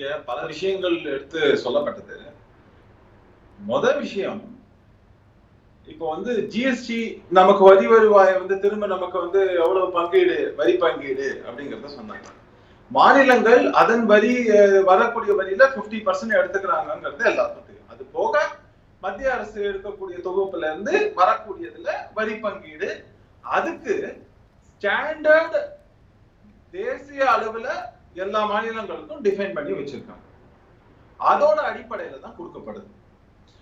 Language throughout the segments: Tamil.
பல விஷயங்கள் எடுத்து சொல்லப்பட்டது. முத விஷயம் இப்போ வந்து ஜிஎஸ்டி நமக்கு வரி வருவாய் வந்து திரும்ப நமக்கு வந்து எவ்வளவு பங்கீடு வரி பங்கீடு அப்படிங்கறத சொன்னாங்க. மாநிலங்கள் அதன் வரி வரக்கூடிய வரியில 50% பர்சன்ட் எடுத்துக்கிறாங்கிறது எல்லாருக்கும் தெரியும். அது போக மத்திய அரசு எடுக்கக்கூடிய தொகுப்புல இருந்து வரக்கூடியதுல வரி பங்கீடு. அதுக்கு ஸ்டாண்டர்ட் தேசிய அளவுல எல்லா மாநிலங்களுக்கும் டிஃபைன் பண்ணி வச்சிருக்காங்க. அதோட அடிப்படையில தான் கொடுக்கப்படுது.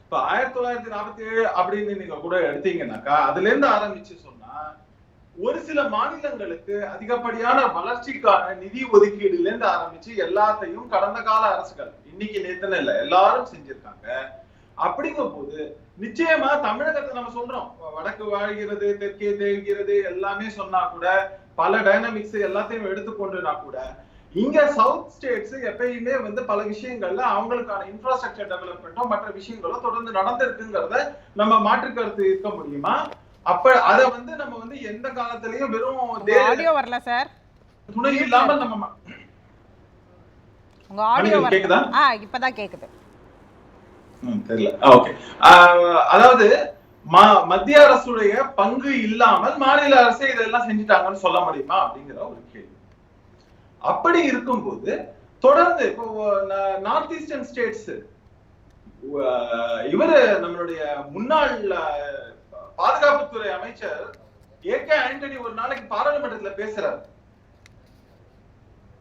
இப்ப ஆயிரத்தி தொள்ளாயிரத்தி நாற்பத்தி ஏழு அப்படின்னு நீங்க கூட எடுத்தீங்கன்னாக்கா அதுல இருந்து ஆரம்பிச்சு சொன்னா ஒரு சில மாநிலங்களுக்கு அதிகப்படியான வளர்ச்சிக்கான நிதி ஒதுக்கீடுல இருந்து ஆரம்பிச்சு எல்லாத்தையும் கடந்த கால அரசுகள் இன்னைக்கு நேத்தன இல்ல எல்லாரும் செஞ்சிருக்காங்க. அப்படிங்கும் போது நிச்சயமா தமிழகத்தை நம்ம சொல்றோம். வடக்கு வாழ்கிறது தெற்கே தேய்கிறது எல்லாமே சொன்னா கூட பல டைனமிக்ஸ் எல்லாத்தையும் எடுத்துக்கொண்டுனா கூட இங்க சவுத் ஸ்டேட்ஸ் எப்பயுமே வந்து பல விஷயங்கள்ல அவங்களுக்கான இன்ஃப்ராஸ்ட்ரக்சர் டெவலப்மெண்ட்டோ மற்ற விஷயங்களோ தொடர்ந்து நடந்திருக்குங்கிறத நம்ம மாற்று கருத்து இருக்க முடியுமா? அப்ப அத வந்து நம்ம வந்து எந்த காலத்திலயும் வெறும் ஆடியோ வரல சார் துணை இல்லாம நம்ம உங்க ஆடியோ கேக்குதா? ஆ இப்பதான் கேக்குது. தெரியல. ஓகே. அதாவது மத்திய அரசுடைய பங்கு இல்லாமல் மாநில அரசே இதெல்லாம் செஞ்சுட்டாங்கன்னு சொல்ல முடியுமா அப்படிங்கிற ஒரு கேள்வி. அப்படி இருக்கும்போது தொடர்ந்து இப்போ நார்த் ஈஸ்டர்ன் ஸ்டேட்ஸ் இவரு நம்மளுடைய முன்னாள் பாதுகாப்புத்துறை அமைச்சர் ஏ கே ஆண்டனி ஒரு நாளைக்கு பாராளுமன்றத்துல பேசுறாரு.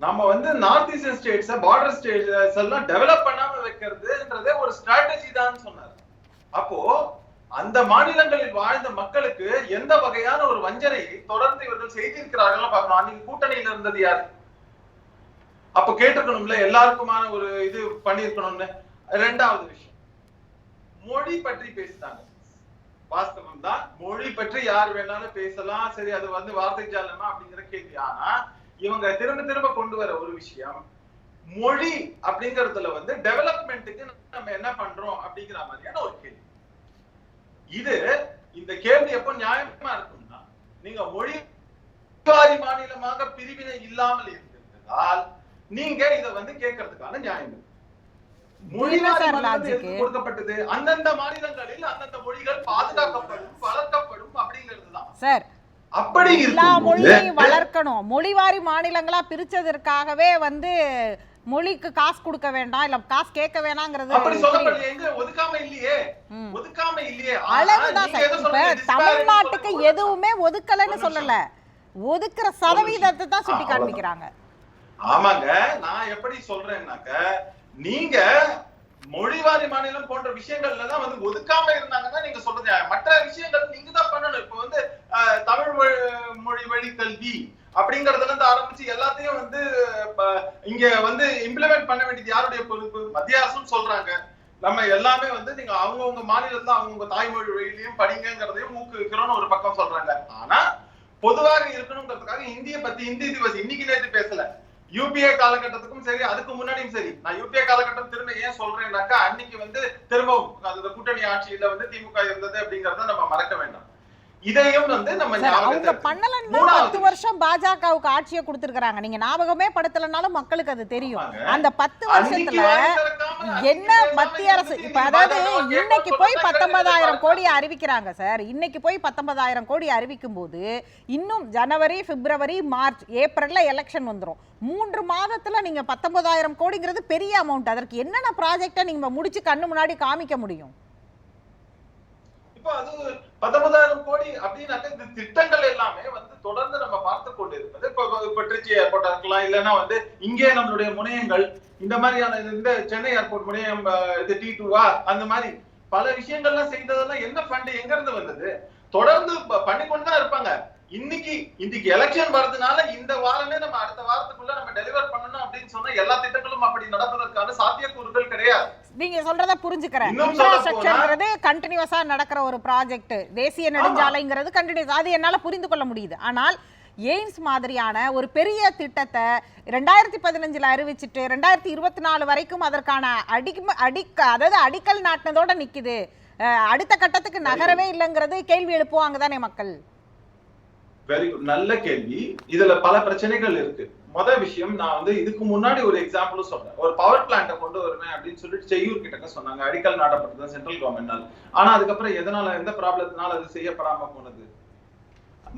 நம்ம வந்து north eastern states border states எல்லாம் டெவலப் பண்ணாம வைக்கிறதுன்றதே ஒரு ஸ்ட்ராட்டஜி தான் சொன்னார். அப்போ அந்த மாநிலங்களில் வாழ்ந்த மக்களுக்கு எந்த வகையான ஒரு வஞ்சனை தொடர்ந்து இவர்கள் செய்திருக்கிறார்கள் பார்க்கணும். அன்னைக்கு கூட்டணியில இருந்தது யாரு? அப்ப கேட்டிருக்கணும்ல எல்லாருக்குமான ஒரு இது பண்ணிருக்கணும்னு ரெண்டாவது விஷயம். மொழி பற்றி பேசிட்டாங்க. வாஸ்தவம் தான் மொழி பற்றி யார் வேணாலும் பேசலாம். சரி அது வந்து வார்த்தை ஜாலமா அப்படிங்கிற கேள்வி. ஆனா இவங்க திரும்ப திரும்ப கொண்டு வர ஒரு விஷயம் மொழி அப்படிங்கறதுல வந்து டெவலப்மெண்ட்டுக்கு நம்ம என்ன பண்றோம் அப்படிங்கிற மாதிரியான ஒரு கேள்வி. இது இந்த கேள்வி எப்போ நியாயமா இருக்கும்னா நீங்க மொழி மாநிலமாக பிரிவினை இல்லாமல் இருந்திருந்தால் நீங்க இத வந்து கேட்கறதுக்கான நியாயம். சார் மாநிலம் logic? எதுக்கு கொடுக்கப்பட்டது? அந்தந்த மாநிலங்களில் அந்தந்த மொழிகள் பாதுகாக்கப்படும் வளர்க்கப்படும் அப்படிங்கிறதுதான் சார் அப்படி எல்லா மொழியையும் வளர்க்கணும். மொழிவாரி மாநிலங்களா பிரிச்சதற்காகவே வந்து மொழிக்கு காசு கொடுக்க வேண்டாம் இல்ல காசு கேட்க வேணாங்கிறது அளவுதான் தமிழ்நாட்டுக்கு. எதுவுமே ஒதுக்கலைன்னு சொல்லல. ஒதுக்குற சதவீதத்தை தான் சுட்டி. காண்பிக்கிறாங்க ஆமாங்க நான் எப்படி சொல்றேன்னாக்க நீங்க மொழிவாரி மாநிலம் போன்ற விஷயங்கள்ல தான் வந்து ஒதுக்காம இருந்தாங்கன்னா நீங்க சொல்றது மற்ற விஷயங்கள் நீங்க தான் பண்ணணும். இப்ப வந்து அஹ், தமிழ் மொழி- வழி கல்வி அப்படிங்கறதுல இருந்து ஆரம்பிச்சு எல்லாத்தையும் வந்து இங்க வந்து இம்ப்ளிமெண்ட் பண்ண வேண்டியது யாருடைய பொறுப்பு? மத்திய அரசும் சொல்றாங்க. நம்ம எல்லாமே வந்து நீங்க அவங்கவுங்க மாநிலத்துல அவங்கவுங்க தாய்மொழி வழியிலையும் படிங்கிறதையும் ஊக்குவிக்கிறோம்னு ஒரு பக்கம் சொல்றாங்க. ஆனா பொதுவாக இருக்கணுங்கிறதுக்காக இந்திய பத்தி இந்தி திவஸ் இன்னைக்கு நேற்று பேசல. யூபிஏ காலகட்டத்துக்கும் சரி அதுக்கு முன்னாடியும் சரி. நான் யூபிஏ காலகட்டம் திரும்ப ஏன் சொல்றேன்னாக்கா அன்னைக்கு வந்து திரும்பவும் அது கூட்டணி ஆட்சியில வந்து திமுக இருந்தது அப்படிங்கறத நம்ம மறக்க வேண்டாம். இதையும் வந்து நம்ம அவங்க பண்ணலன்னா பத்து வருஷம் பாஜகவுக்கு ஆட்சியை கொடுத்திருக்காங்க நீங்க ஞாபகமே படுத்தலனாலும் மக்களுக்கு அது தெரியும். அந்த பத்து வருஷத்துல என்ன மத்திய அரசு? இப்ப அதாவது இன்னைக்கு போய் பத்தொன்பதாயிரம் கோடி அறிவிக்கிறாங்க சார். இன்னைக்கு போய் பத்தொன்பதாயிரம் கோடி அறிவிக்கும் போது இன்னும் ஜனவரி பிப்ரவரி மார்ச் ஏப்ரல்ல எலெக்ஷன் வந்துடும் மூன்று மாதத்துல நீங்க பத்தொன்பதாயிரம் கோடிங்கிறது பெரிய அமௌண்ட் அதற்கு என்னென்ன ப்ராஜெக்டை நீங்க முடிச்சு கண்ணு முன்னாடி காமிக்க முடியும்? இப்போ அது பத்தொன்பதாயிரம் கோடி அப்படின்னாக்க இந்த திட்டங்கள் எல்லாமே வந்து தொடர்ந்து நம்ம பார்த்து கொண்டு இருப்பது இப்போ இப்போ திருச்சி ஏர்போர்ட்டா இருக்கலாம் இல்லைன்னா வந்து இங்கே நம்மளுடைய முனையங்கள் இந்த மாதிரியான இந்த சென்னை ஏர்போர்ட் முனையம் இது டி டூவா அந்த மாதிரி பல விஷயங்கள்லாம் செய்ததெல்லாம் என்ன ஃபண்ட் எங்க இருந்து வந்தது? தொடர்ந்து பண்ணிக்கொண்டு தான் இருப்பாங்க. இன்னைக்கு இன்னைக்கு எலெக்ஷன் வர்றதுனால இந்த வாரமே நம்ம அடுத்த வாரத்துக்குள்ள நம்ம டெலிவர் பண்ணணும் அப்படின்னு சொன்னா எல்லா திட்டங்களும் அப்படி நடப்பதற்கான சாத்தியக்கூறுகள் கிடையாது. நீங்க சொல்றத புரிஞ்சுக்கிறேன். இன்ஃப்ராஸ்ட்ரக்சர்ங்கிறது கண்டினியூஸா நடக்கிற ஒரு ப்ராஜெக்ட் தேசிய நெடுஞ்சாலைங்கிறது கண்டினியூஸ் அது என்னால புரிந்து கொள்ள முடியுது. ஆனால் எய்ம்ஸ் மாதிரியான ஒரு பெரிய திட்டத்தை ரெண்டாயிரத்தி பதினஞ்சுல அறிவிச்சிட்டு ரெண்டாயிரத்தி இருபத்தி நாலு வரைக்கும் அதற்கான அடி அடிக்க அதாவது அடிக்கல் நாட்டினதோட நிக்குது. அஹ் அடுத்த கட்டத்துக்கு நகரவே இல்லைங்கிறது கேள்வி எழுப்புவாங்க தானே மக்கள்? வெரி குட் நல்ல கேள்வி. இதுல பல பிரச்சனைகள் இருக்கு. முத விஷயம் நான் வந்து இதுக்கு முன்னாடி ஒரு எக்ஸாம்பிளும் சொல்றேன் ஒரு பவர் பிளான்ட்டை கொண்டு வருவேன் அப்படின்னு சொல்லிட்டு செய்யூர் கிட்ட சொன்னாங்க. அடிக்கல் நாட்டப்பட்டது சென்ட்ரல் கவர்மெண்ட்னால ஆனா அதுக்கப்புறம் எதனால எந்த ப்ராப்ளத்தினால அது செய்யப்படாம போனது?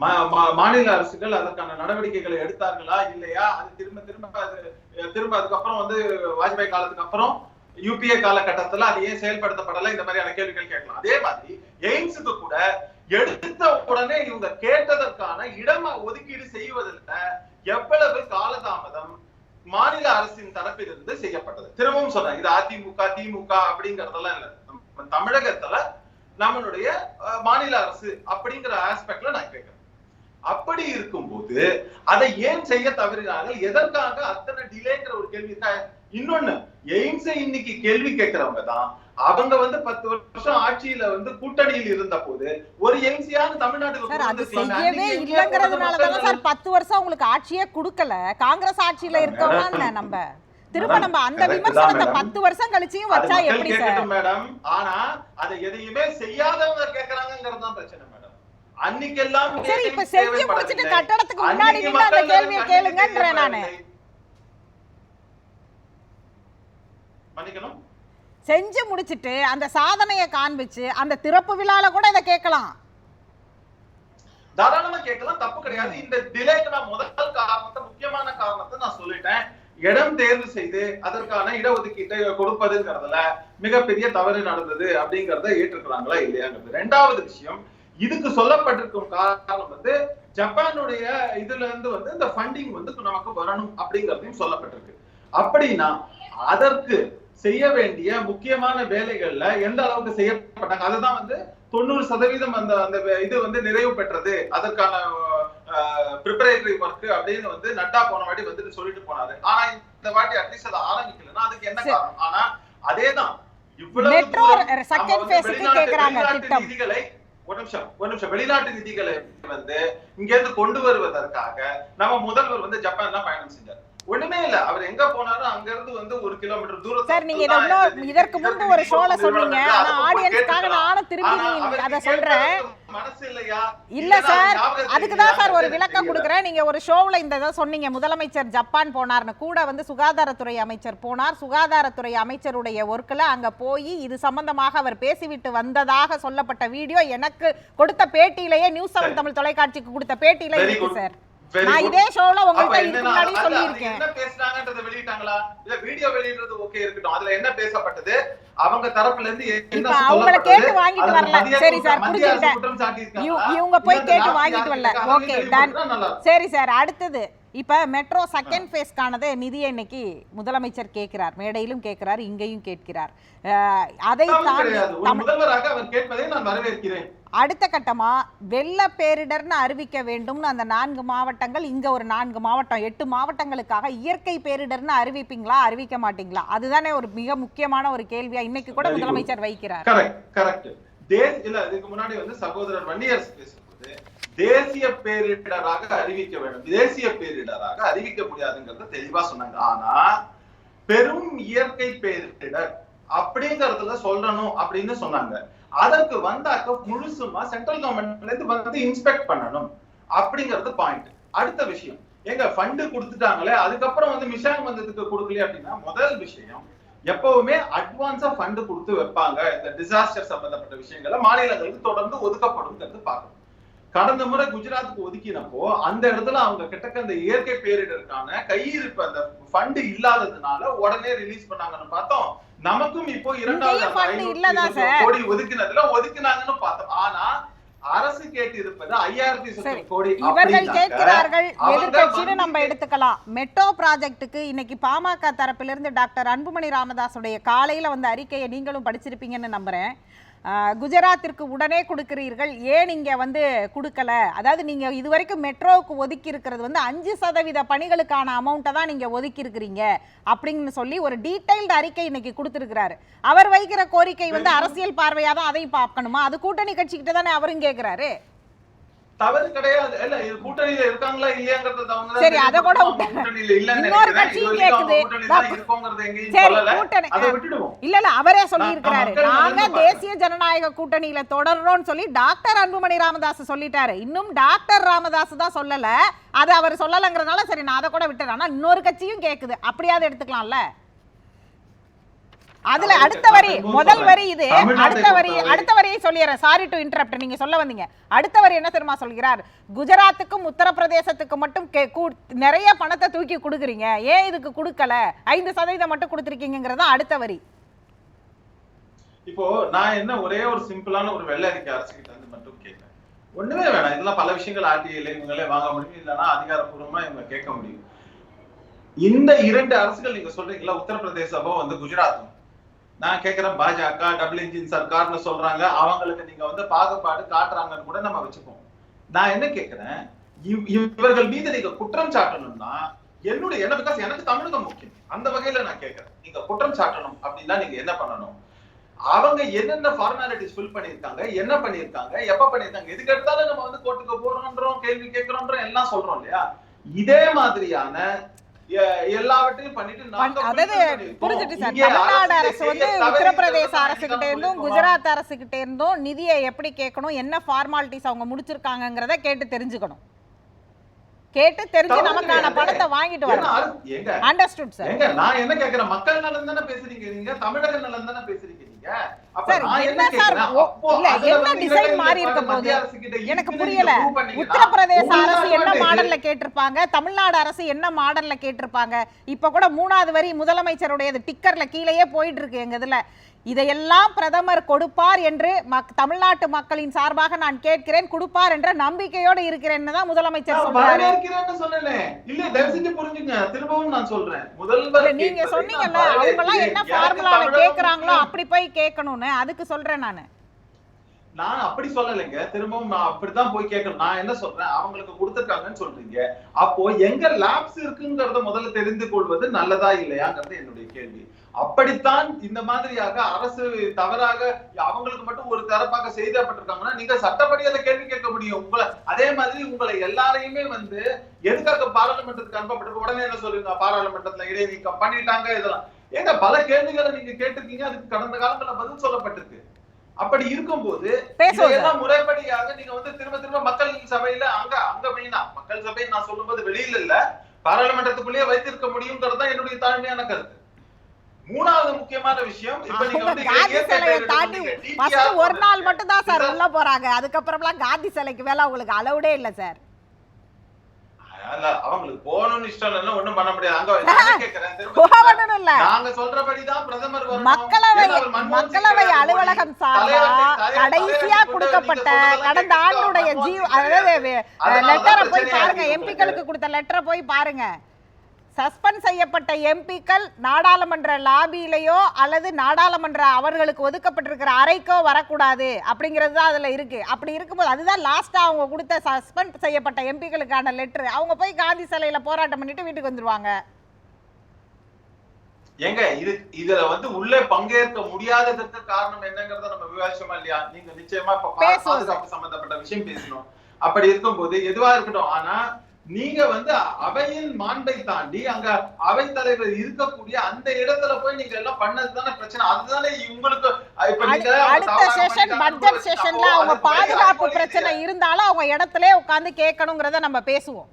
மா- மா- மாநில அரசுகள் அதற்கான நடவடிக்கைகளை எடுத்தார்களா? இல்லையா? அது திரும்ப திரும்ப அது திரும்ப அதுக்கப்புறம் வந்து வாஜ்பாய் காலத்துக்கு அப்புறம் யூபிஏ காலகட்டத்துல அது ஏன் செயல்படுத்தப்படல? இந்த மாதிரியான கேள்விகள் கேட்கலாம். அதே மாதிரி எய்ம்ஸுக்கு கூட எடுத்த உடனே இவங்க கேட்டதற்கான இடம் ஒதுக்கீடு செய்வதில் எவ்வளவு காலதாமதம் மாநில அரசின் தரப்பிலிருந்து செய்யப்பட்டது. திரும்பவும் சொல்றேன் இது அதிமுக திமுக அப்படிங்கறதெல்லாம் இல்ல. நம்ம தமிழகத்துல நம்மளுடைய மாநில அரசு அப்படிங்கிற ஆஸ்பெக்ட்ல நான் கேட்கிறேன். அப்படி இருக்கும்போது அதை ஏன் செய்ய தவறினார்கள்? எதற்காக அத்தனை டிலேங்கிற ஒரு கேள்வி இன்னொன்னு எய்ம்ஸ் இன்னைக்கு கேள்வி கேட்கிறவங்க தான் அவங்க வந்து பத்து வருஷம் ஆட்சியில வந்து கூட்டணியில் இருந்த போது ஒரு எய்ம்ஸியாவது தமிழ்நாட்டுக்கு சார் பத்து வருஷம் உங்களுக்கு ஆட்சியே கொடுக்கல. காங்கிரஸ் ஆட்சியில இருக்கவங்க நம்ம. திரும்ப நம்ம அந்த விமர்சனத்தை. பத்து வருஷம் கழிச்சியும் வச்சா எப்படி சார்? மேடம். ஆனா அதை எதையுமே செய்யாதவங்க கேக்குறாங்கிறது தான் பிரச்சனை மேடம். அன்னைக்கெல்லாம் சரி இப்ப செஞ்சு. முடிச்சிட்டு கட்டடத்துக்கு முன்னாடி நின்று அந்த கேள்வியை கேளுங்கன்றேன் நானு. மன்னிக்கணும். செஞ்சு முடிச்சிட்டு அந்த சாதனையை காண்பிச்சு அந்த திறப்பு விழால கூட இதை கேட்கலாம். தாராளமா கேட்கலாம் தப்பு கிடையாது. இந்த டிலேக்கு நான் முதல் காரணத்தை முக்கியமான காரணத்தை நான் சொல்லிட்டேன். இடம் தேர்வு செய்து அதற்கான இடஒதுக்கீட்டை கொடுப்பதுங்கிறதுல மிகப்பெரிய தவறு நடந்தது அப்படிங்கறத ஏற்றுக்கிறாங்களா இல்லையாங்கிறது. ரெண்டாவது விஷயம் இதுக்கு சொல்லப்பட்டிருக்கும் காரணம் வந்து ஜப்பானுடைய இதுல இருந்து வந்து இந்த ஃபண்டிங் வந்து நமக்கு வரணும் அப்படிங்கறதையும் சொல்லப்பட்டிருக்கு. அப்படின்னா அதற்கு செய்ய வேண்டிய முக்கியமான வேலைகள்ல எந்த அளவுக்கு செய்யப்பட்டாங்க? அதுதான் வந்து தொண்ணூறு சதவீதம் அந்த அந்த இது வந்து நிறைவு பெற்றது. அதற்கான ப்ரிப்பரேட்டரி ஒர்க் அப்படின்னு வந்து நட்டா போன வாட்டி வந்துட்டு சொல்லிட்டு போனாரு. ஆனா இந்த வாட்டி அட்லீஸ்ட் அதை ஆரம்பிக்கலன்னா அதுக்கு என்ன. காரணம்? ஆனா அதேதான். இவ்வளவு வெளிநாட்டு- நிதிகளை ஒரு நிமிஷம் ஒரு நிமிஷம். வெளிநாட்டு நிதிகளை வந்து இங்க இருந்து கொண்டு வருவதற்காக நம்ம முதல்வர் வந்து ஜப்பான் தான் பயணம் செஞ்சார். ஒண்ணுமே இல்ல. அவர் எங்க போனாலும் அங்க இருந்து வந்து ஒரு கிலோமீட்டர் தூரத்துல சார் நீங்க இதற்கு முன்பு ஒரு ஷோல சொன்னீங்க. ஆனா ஆடியன்ஸ்க்காக கேட்டுக்கலாம். நானும் திருப்பி ஆனா நீ அவருக்கு அதை சொல்றேன். கேட்கறதுக்கு மனசு இல்லையா? இல்ல சார். அதுக்கு தான் சார் ஒரு விளக்கம் கொடுக்குறேன். நீங்க ஒரு ஷோவில் இந்த இதை சொன்னீங்க. முதலமைச்சர் ஜப்பான் போனார்னு. கூட வந்து சுகாதாரத்துறை அமைச்சர் போனார். சுகாதாரத்துறை அமைச்சருடைய ஒர்க்கில் அங்க போய் இது சம்பந்தமாக அவர் பேசிவிட்டு வந்ததாக சொல்லப்பட்ட வீடியோ எனக்கு கொடுத்த பேட்டியிலேயே நியூஸ் செவன் தமிழ் தொலைக்காட்சிக்கு கொடுத்த பேட்டியில இருக்கு. சார். நான். இதே ஷோல அப்ப உங்கள்கிட்ட இதுக்கு முன்னாடி அதுல- அதுல சொல்லியிருக்கேன். என்ன பேசுனாங்கன்றதை வெளியிட்டாங்களா? இல்ல வீடியோ வெளியிடுறது ஓகே இருக்கட்டும். அதுல என்ன பேசப்பட்டது? அவங்க தரப்புல இருந்து என்ன இப்ப அவங்கள? கேட்டு வாங்கிட்டு வரல. சரி சார், புரிஞ்சுக்கிட்டேன். இவங்க போய் கேட்டு வாங்கிட்டு வரல. Okay done. சரி சார் அடுத்தது. இப்ப மெட்ரோ செகண்ட் ஃபேஸ்க்கானது நிதியை இன்னைக்கு முதலமைச்சர் கேட்கிறார். மேடையிலும் கேட்கிறார் இங்கேயும் கேட்கிறார். அதை தாண்டி அடுத்த கட்டமா வெள்ள பேரிடர்னு அறிவிக்க வேண்டும்னு அந்த நான்கு மாவட்டங்கள் இங்க ஒரு நான்கு மாவட்டம் எட்டு மாவட்டங்களுக்காக இயற்கை பேரிடர்னு அறிவிப்பீங்களா அறிவிக்க மாட்டீங்களா? அதுதானே ஒரு மிக முக்கியமான ஒரு கேள்வியா இன்னைக்கு கூட. முதலமைச்சர் வைக்கிறார். இல்ல இதுக்கு முன்னாடி வந்து சகோதரர் வன்னியரசு பேசும்போது தேசிய பேரிடராக அறிவிக்க வேண்டும். தேசிய பேரிடராக அறிவிக்க முடியாதுங்கிறத தெளிவா சொன்னாங்க. ஆனா பெரும் இயற்கை பேரிடர் அப்படிங்கறதுல சொல்லணும் அப்படின்னு சொன்னாங்க. அதற்கு வந்தாக்க முழுசுமா சென்ட்ரல் கவர்மெண்ட்ல இருந்து வந்து இன்ஸ்பெக்ட் பண்ணணும். அப்படிங்கறது பாயிண்ட் அடுத்த விஷயம். எங்க ஃபண்டு கொடுத்துட்டாங்களே அதுக்கப்புறம் வந்து மிஷாங் வந்ததுக்கு கொடுக்கலையே அப்படின்னா முதல் விஷயம் எப்பவுமே அட்வான்ஸா ஃபண்டு கொடுத்து வைப்பாங்க. இந்த டிசாஸ்டர் சம்பந்தப்பட்ட விஷயங்களை மாநிலங்களுக்கு தொடர்ந்து ஒதுக்கப்படும்ங்கிறது பார்க்கணும். கடந்த முறை குஜராத்துக்கு ஒதுக்கினப்போ அந்த இடத்துல அவங்க கிட்டக்க அந்த இயற்கை பேரிடருக்கான கையிருப்பு அந்த ஃபண்டு இல்லாததுனால உடனே ரிலீஸ் பண்ணாங்கன்னு பார்த்தோம். நமக்கும் இப்போ இரண்டாவது இங்கேயும் அந்த fund 500 இல்லதான் சார். கோடி ஒதுக்கினதுல ஒதுக்கினாங்கன்னு பார்த்தோம் ஆனா அரசு கேட்டு இருப்பது ஐயாயிரத்தி சரி. இவர்கள் கேட்கிறார்கள் வந்து நம்ம எடுத்துக்கலாம் மெட்ரோ ப்ராஜெக்ட்டுக்கு இன்னைக்கு பாமக தரப்பிலிருந்து டாக்டர் அன்புமணி ராமதாஸுடைய காலையில வந்த அறிக்கையை நீங்களும் படிச்சிருப்பீங்கன்னு நம்புறேன் குஜராத்திற்கு உடனே கொடுக்கிறீர்கள். ஏன் இங்க வந்து கொடுக்கல? அதாவது நீங்க இதுவரைக்கும் மெட்ரோவுக்கு ஒதுக்கி இருக்கிறது வந்து அஞ்சு சதவீத பணிகளுக்கான அமௌண்ட்டை தான் நீங்க ஒதுக்கி இருக்கிறீங்க அப்படின்னு சொல்லி ஒரு டீடைல்டு அறிக்கை இன்னைக்கு கொடுத்திருக்கிறாரு. அவர் வைக்கிற கோரிக்கை வந்து அரசியல் பார்வையா தான் அதையும் பார்க்கணுமா? அது கூட்டணி கட்சிக்கிட்ட தானே அவரும் கேட்கிறாரு தவறு கிடையாது. இல்ல இது கூட்டணியில இருக்காங்களா இல்லையாங்கிறது சரி, அத கூட கூட்டணியில இல்லன்னு இன்னொரு. கட்சியும் கேக்குது. இல்ல இல்ல அவரே சொல்லி இருக்கிறாரு நாங்க. தேசிய ஜனநாயக கூட்டணியில தொடர்றோம்னு சொல்லி டாக்டர் அன்புமணி ராமதாஸ் சொல்லிட்டாரு. இன்னும் டாக்டர் ராமதாஸ் தான் சொல்லல. அது அவர் சொல்லலங்கிறதுனால சரி நான் அதை கூட விட்டுறேன். ஆனா இன்னொரு கட்சியும் கேக்குது. அப்படியாவது எடுத்துக்கலாம்ல? அதுல அடுத்த வரி முதல். வரி இது. அடுத்த வரி அடுத்த வரியை சொல்லிடுறேன். சாரி டு இன்டரப்ட் நீங்க சொல்ல வந்தீங்க. அடுத்த வரி என்ன தெரியுமா சொல்கிறார்? குஜராத்துக்கும் உத்தரப்பிரதேசத்துக்கும் மட்டும் நிறைய பணத்தை தூக்கி கொடுக்குறீங்க. ஏன் இதுக்கு கொடுக்கல? ஐந்து சதவீதம் மட்டும் கொடுத்துருக்கீங்கிறது அடுத்த வரி. இப்போ நான் என்ன ஒரே ஒரு சிம்பிளான ஒரு வெள்ளை அறிக்கை அரசுகிட்ட இருந்து மட்டும் கேட்கிறேன் ஒண்ணுமே வேணாம். இதெல்லாம் பல விஷயங்கள் ஆர்டிஐல இவங்களே வாங்க முடியும். இல்லைன்னா அதிகாரப்பூர்வமா இவங்க கேட்க முடியும். இந்த இரண்டு அரசுகள் நீங்க சொல்றீங்களா உத்தரப்பிரதேசமும் வந்து குஜராத்தும் நான் கேட்கிறேன் பாஜக டபுள் இன்ஜின் சர்க்கார்னு சொல்றாங்க. அவங்களுக்கு நீங்க வந்து பாகுபாடு காட்டுறாங்கன்னு கூட நம்ம வச்சுப்போம். நான் என்ன கேட்கிறேன் இவர்கள் மீது நீங்க குற்றம் சாட்டணும்னா என்னுடைய என்ன பிகாஸ் எனக்கு தமிழகம் முக்கியம். அந்த வகையில நான் கேட்கிறேன் நீங்க குற்றம் சாட்டணும் அப்படின்னா நீங்க என்ன பண்ணணும்? அவங்க என்னென்ன ஃபார்மாலிட்டிஸ் ஃபில் பண்ணிருக்காங்க என்ன பண்ணிருக்காங்க எப்ப பண்ணிருக்காங்க எதுக்கு எடுத்தாலும் நம்ம வந்து கோர்ட்டுக்கு போறோம்ன்றோம் கேள்வி கேட்கிறோன்றோம் எல்லாம் சொல்றோம் இல்லையா? இதே மாதிரியான அதாவது. புரிஞ்சுட்டு சார். தமிழ்நாடு அரசு வந்து உத்தரப்பிரதேச அரசு கிட்ட இருந்தும்? குஜராத் அரசு கிட்ட இருந்தும் நிதியை எப்படி கேட்கணும் என்ன ஃபார்மாலிட்டிஸ் அவங்க முடிச்சிருக்காங்கங்கிறத கேட்டு தெரிஞ்சுக்கணும். கேட்டு தெரிஞ்சு நமக்கான. பணத்தை வாங்கிட்டு வரணும். அண்டர்ஸ்டுட் சார் ஏங்க நான் என்ன கேக்குறேன் மக்கள் நலன் தானே பேசுறீங்க நீங்க? தமிழக நலன் தானே பேசுறீங்க எனக்கு புரியல. உத்தரப்பிரதேச அரசு என்ன. மாடல்ல கேட்டிருப்பாங்க? தமிழ்நாடு அரசு என்ன மாடல்ல கேட்டிருப்பாங்க? இப்ப கூட மூணாவது வரி முதலமைச்சருடையது டிக்கர்ல கீழேயே போயிட்டு இருக்கு எங்க இதுல. இதையெல்லாம் பிரதமர் கொடுப்பார் என்று மக்- தமிழ்நாட்டு மக்களின் சார்பாக நான் கேட்கிறேன். கொடுப்பார் என்ற நம்பிக்கையோடு இருக்கிறேன்னு தான் முதலமைச்சர் சொல்றாரு. சொல்றேன். நீங்க சொன்னீங்கல்ல அவங்க எல்லாம் என்ன. ஃபார்முலால கேக்குறாங்களோ அப்படி போய் கேட்கணும்னு. அதுக்கு சொல்றேன் நானு. நான் அப்படி சொல்லலைங்க. திரும்பவும் நான் அப்படித்தான் போய் கேட்கணும். நான் என்ன சொல்றேன்? அவங்களுக்கு கொடுத்துருக்காங்கன்னு சொல்றீங்க. அப்போ எங்க லேப்ஸ் இருக்குங்கிறத முதல்ல தெரிந்து கொள்வது நல்லதா இல்லையாங்கிறது என்னுடைய கேள்வி. அப்படித்தான் இந்த மாதிரியாக அரசு தவறாக அவங்களுக்கு மட்டும் ஒரு தரப்பாக செய்தப்பட்டிருக்காங்கன்னா நீங்க சட்டப்படி அதை கேள்வி கேட்க முடியும். உங்களை அதே மாதிரி உங்களை எல்லாரையுமே வந்து எதுக்காக பாராளுமன்றத்துக்கு அனுப்பப்பட்டிருக்கு? உடனே என்ன சொல்லுங்க? பாராளுமன்றத்துல இடைநீக்கம் பண்ணிட்டாங்க இதெல்லாம். ஏங்க பல கேள்விகளை நீங்க கேட்டிருக்கீங்க. அதுக்கு கடந்த காலங்கள்ல பதில் சொல்லப்பட்டிருக்கு. அப்படி இருக்கும்போது. இதையெல்லாம் முறைப்படியாக நீங்க வந்து திரும்ப திரும்ப மக்கள் சபையில அங்க அங்க மெயினா மக்கள் சபை நான் சொல்லும்போது வெளியில இல்ல. பாராளுமன்றத்துக்குள்ளேயே வைத்திருக்க முடியுங்கிறது தான் என்னுடைய தாழ்மையான கருத்து. மூணாவது முக்கியமான விஷயம் இப்ப நீங்க வந்து காந்தி சிலையை தாண்டி ஒரு நாள். மட்டும் தான் சார் உள்ள போறாங்க. அதுக்கப்புறம்லாம் காந்தி சிலைக்கு மேல அவங்களுக்கு அளவுடே இல்ல சார். அவங்களுக்கு போகணும்னு இஷ்டம் இல்லைன்னா ஒண்ணும் பண்ண முடியாது. அங்க போகணும் இல்ல. நாங்க சொல்றபடிதான் பிரதமர். மக்களவை மக்களவை அலுவலகம் சார்பா கடைசியா கொடுக்கப்பட்ட கடந்த ஆண்டுடைய ஜீவ் அதாவது லெட்டரை போய் பாருங்க எம்பிக்களுக்கு கொடுத்த லெட்டரை போய் பாருங்க. சஸ்பெண்ட் செய்யப்பட்ட எம்பிக்கள் நாடாளுமன்ற லாபியிலேயோ அல்லது நாடாளுமன்ற அவர்களுக்கு ஒதுக்கப்பட்டிருக்கிற அறைக்கோ வரக்கூடாது. அப்படிங்கிறது தான் அதுல இருக்கு. அப்படி இருக்கும்போது அதுதான் லாஸ்டா அவங்க கொடுத்த சஸ்பெண்ட் செய்யப்பட்ட எம்பிக்களுக்கான லெட்டர் அவங்க போய் காந்தி சிலையில போராட்டம் பண்ணிட்டு வீட்டுக்கு வந்துருவாங்க. ஏங்க இது இதுல வந்து உள்ளே பங்கேற்க முடியாததற்கு காரணம் என்னங்கறத நம்ம விவாதிச்சோமா இல்லையா? நீங்க நிச்சயமா இப்ப பாதுகாப்பு சம்பந்தப்பட்ட விஷயம் பேசணும். அப்படி இருக்கும்போது எதுவா இருக்கட்டும் ஆனா நீங்க வந்து அவையின் மாண்பை தாண்டி அங்க அவை தலைவர் இருக்கக்கூடிய அந்த இடத்துல போய் நீங்க எல்லாம் பண்ணதுதானே பிரச்சனை அதுதானே உங்களுக்கு அடுத்த செஷன் பட்ஜெட். செஷன்ல அவங்க பாதுகாப்பு பிரச்சனை இருந்தாலும் அவங்க இடத்துல உட்கார்ந்து கேட்கணுங்கிறத நம்ம பேசுவோம்